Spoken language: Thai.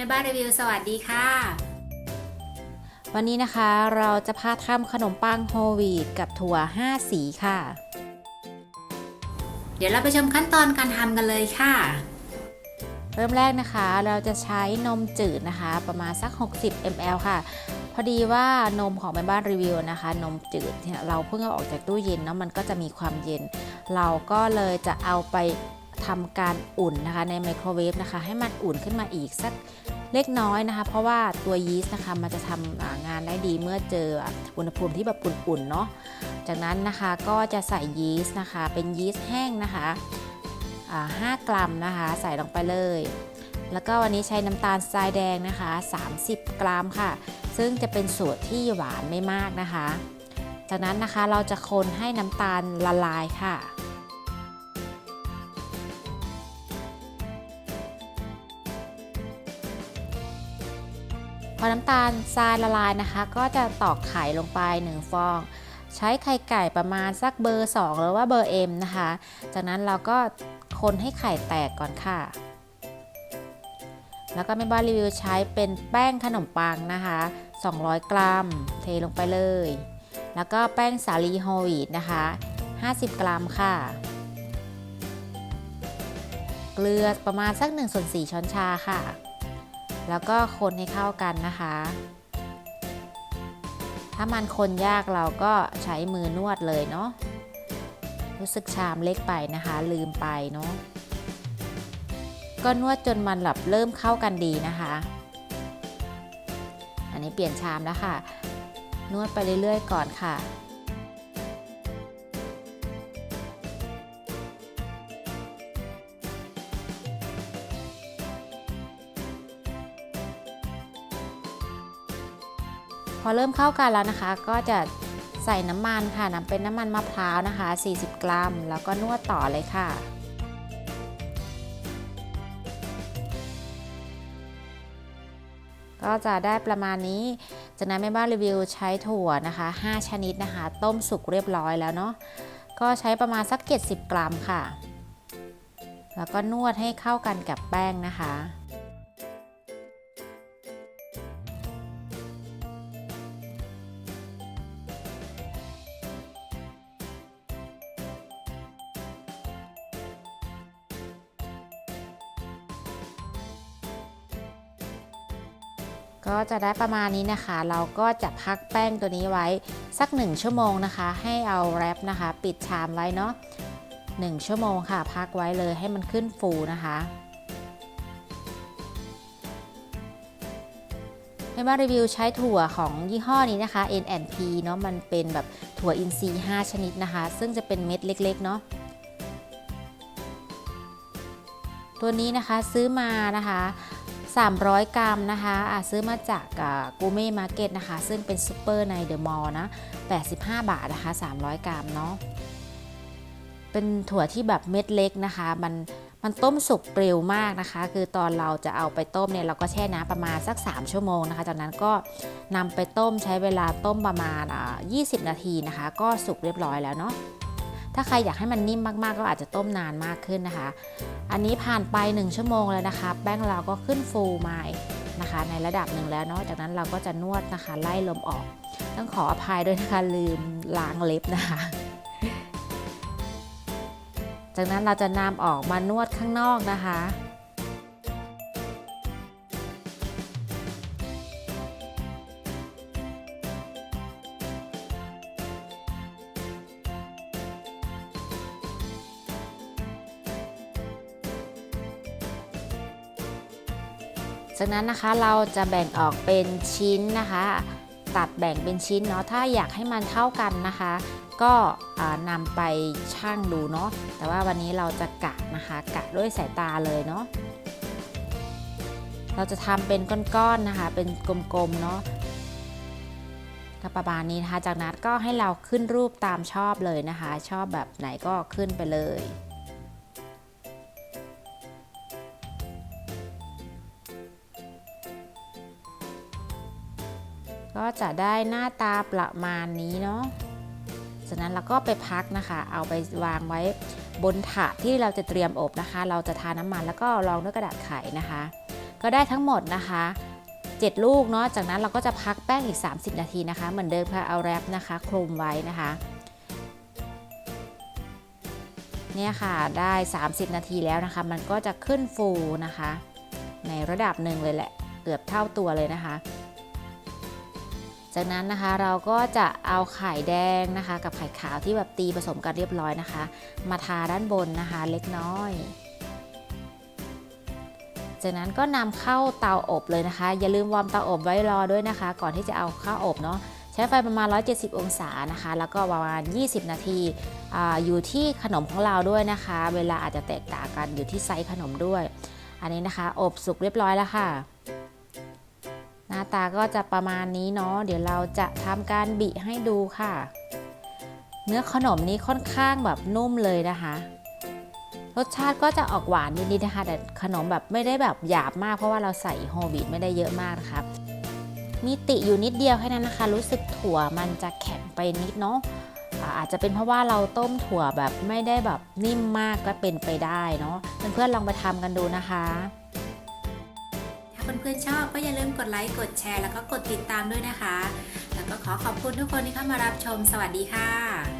ม่บ้านรีวิวสวัสดีค่ะ วันนี้นะคะเราจะพาทำขนมปังโฮลวีตกับถั่ว 5 สีค่ะ เดี๋ยวเราไปชมขั้นตอนการทำกันเลยค่ะ เริ่มแรกนะคะเราจะใช้นมจืดนะคะ ประมาณสัก 60 ml ค่ะ พอดีว่านมของแม่บ้านรีวิวนะคะ นมจืดเนี่ยเราเพิ่งเอาออกจากตู้เย็นเนาะมันก็จะมีความเย็น เราก็เลยจะเอาไปทำการอุ่นนะคะในไมโครเวฟนะคะ ให้มันอุ่นขึ้นมาอีกสัก เล็กน้อยนะคะ เพราะว่าตัวยีสต์นะคะมันจะทำงานได้ดีเมื่อเจออุณหภูมิที่แบบอุ่นๆเนาะจากนั้นนะคะก็จะใส่ยีสต์นะคะ เป็นยีสต์แห้งนะคะอ่า5กรัมนะคะ ใส่ลงไปเลย แล้วก็วันนี้ใช้น้ำตาลทรายแดงนะคะ 30 กรัมค่ะ ซึ่งจะเป็นสูตรที่หวานไม่มากนะคะ จากนั้นนะคะเราจะคนให้น้ำตาลละลายค่ะ พอน้ำตาลทรายละลายนะคะ ก็จะตอกไข่ลงไป 1 ฟอง ใช้ไข่ไก่ประมาณสักเบอร์ 2 หรือว่าเบอร์ M นะคะ จากนั้นเราก็คนให้ไข่แตกก่อนค่ะ แล้วก็แม่บ้านรีวิวใช้เป็นแป้งขนมปังนะคะ 200 กรัม เทลงไปเลย แล้วก็แป้งสาลีโฮลวีตนะคะ 50 กรัมค่ะ เกลือประมาณสัก1ส่วน4ช้อนชาค่ะ แล้วก็คนให้เข้ากันนะคะ ถ้ามันคนยากเราก็ใช้มือนวดเลยเนาะรู้สึกชามเล็กไปนะคะ ลืมไปเนาะก็นวดจนมันแบบเริ่มเข้ากันดีนะคะ อันนี้เปลี่ยนชามแล้วค่ะ นวดไปเรื่อยๆก่อนค่ะ พอเริ่มเข้ากันแล้วนะคะ ก็จะใส่น้ำมันค่ะนำเป็นน้ำมันมะพร้าวนะคะ 40 กรัม แล้วก็นวดต่อเลยค่ะก็จะได้ประมาณนี้ จากนั้นแม่บ้านรีวิวใช้ถั่วนะคะ 5 ชนิดนะคะ ต้มสุกเรียบร้อยแล้วเนาะ ก็ใช้ประมาณสัก 70 กรัมค่ะ แล้วก็นวดให้เข้ากันกับแป้งนะคะ ก็จะได้ประมาณนี้นะคะ เราก็จะพักแป้งตัวนี้ไว้สัก 1 ชั่วโมงนะคะ ให้เอาแรปนะคะ ปิดชามไว้เนาะ1ชั่วโมงค่ะ พักไว้เลยให้มันขึ้นฟูนะคะไม่ว่ารีวิวใช้ถั่วของยี่ห้อนี้นะคะ N&P เนาะมันเป็นแบบถั่วอินทรีย์5ชนิดนะคะ ซึ่งจะเป็นเม็ดเล็กๆเนาะตัวนี้นะคะซื้อมานะคะ 300 กรัมนะคะะซื้อมาจากกูเม่มาร์เก็ตนะคะ ซึ่งเป็นซูเปอร์ในเดอะมอลล์นะ 85 บาทนะคะ 300 กรัมเนาะ เป็นถั่วที่แบบเม็ดเล็กนะคะ มันมันต้มสุกเร็วมากนะคะ คือตอนเราจะเอาไปต้มเนี่ยเราก็แช่น้ำประมาณสัก 3 ชั่วโมงนะคะ จากนั้นก็นำไปต้มใช้เวลาต้มประมาณ 20 นาทีนะคะ ก็สุกเรียบร้อยแล้วเนาะ ถ้าใครอยากให้มันนิ่มมากๆ ก็อาจจะต้มนานมากขึ้นนะคะ อันนี้ผ่านไป 1 ชั่วโมงแล้วนะคะ แป้งเราก็ขึ้นฟูมานะคะ ในระดับหนึ่งแล้วเนาะจากนั้นเราก็จะนวดนะคะ ไล่ลมออก ต้องขออภัยด้วยนะคะลืมล้างเล็บนะคะจากนั้นเราจะนำออกมานวดข้างนอกนะคะ จากนั้นนะคะเราจะแบ่งออกเป็นชิ้นนะคะ ตัดแบ่งเป็นชิ้นเนาะถ้าอยากให้มันเท่ากันนะคะ ก็นำไปชั่งดูเนาะแต่ว่าวันนี้เราจะกะนะคะกะด้วยสายตาเลยเนาะเราจะทำเป็นก้อนๆนะคะ เป็นกลมๆเนาะก็ประมาณนี้นะคะ จากนั้นก็ให้เราขึ้นรูปตามชอบเลยนะคะ ชอบแบบไหนก็ขึ้นไปเลย ก็จะได้หน้าตาประมาณนี้เนาะจากนั้นเราก็ไปพักนะคะ เอาไปวางไว้บนถาดที่เราจะเตรียมอบนะคะ เราจะทาน้ำมันแล้วก็รองด้วยกระดาษไขนะคะ ก็ได้ทั้งหมดนะคะ 7 ลูกเนาะ จากนั้นเราก็จะพักแป้งอีก 30 นาทีนะคะ เหมือนเดิมค่ะ เอาแรปนะคะคลุมไว้นะคะ เนี่ยค่ะ ได้ 30 นาทีแล้วนะคะ มันก็จะขึ้นฟูนะคะ ในระดับหนึ่งเลยแหละ เกือบเท่าตัวเลยนะคะ จากนั้นนะคะเราก็จะเอาไข่แดงนะคะ กับไข่ขาวที่แบบตีผสมกันเรียบร้อยนะคะ มาทาด้านบนนะคะเล็กน้อย จากนั้นก็นำเข้าเตาอบเลยนะคะ อย่าลืมวอร์มเตาอบไว้รอด้วยนะคะ ก่อนที่จะเอาเข้าอบเนาะใช้ไฟประมาณ 170 องศานะคะ แล้วก็ประมาณ 20 นาทีอาอยู่ที่ขนมของเราด้วยนะคะ เวลาอาจจะแตกต่างกันอยู่ที่ไซส์ขนมด้วย อันนี้นะคะ อบสุกเรียบร้อยแล้วค่ะ ตาก็จะประมาณนี้เนาะเดี๋ยวเราจะทำการบิให้ดูค่ะ เนื้อขนมนี้ค่อนข้างแบบนุ่มเลยนะคะ รสชาติก็จะออกหวานนิดๆนะคะแต่ขนมแบบไม่ได้แบบหยาบมากเพราะว่าเราใส่โฮลวีตไม่ได้เยอะมากนะคะมีติอยู่นิดเดียวแค่นั้นนะคะ รู้สึกถั่วมันจะแข็งไปนิดเนาะอาจจะเป็นเพราะว่าเราต้มถั่วแบบไม่ได้แบบนิ่มมากก็เป็นไปได้เนาะเพื่อนๆลองไปทำกันดูนะคะ เพื่อนๆชอบก็อย่าลืมกดไลค์กดแชร์ แล้วก็กดติดตามด้วยนะคะ แล้วก็ขอขอบคุณทุกคนที่เข้ามารับชม สวัสดีค่ะ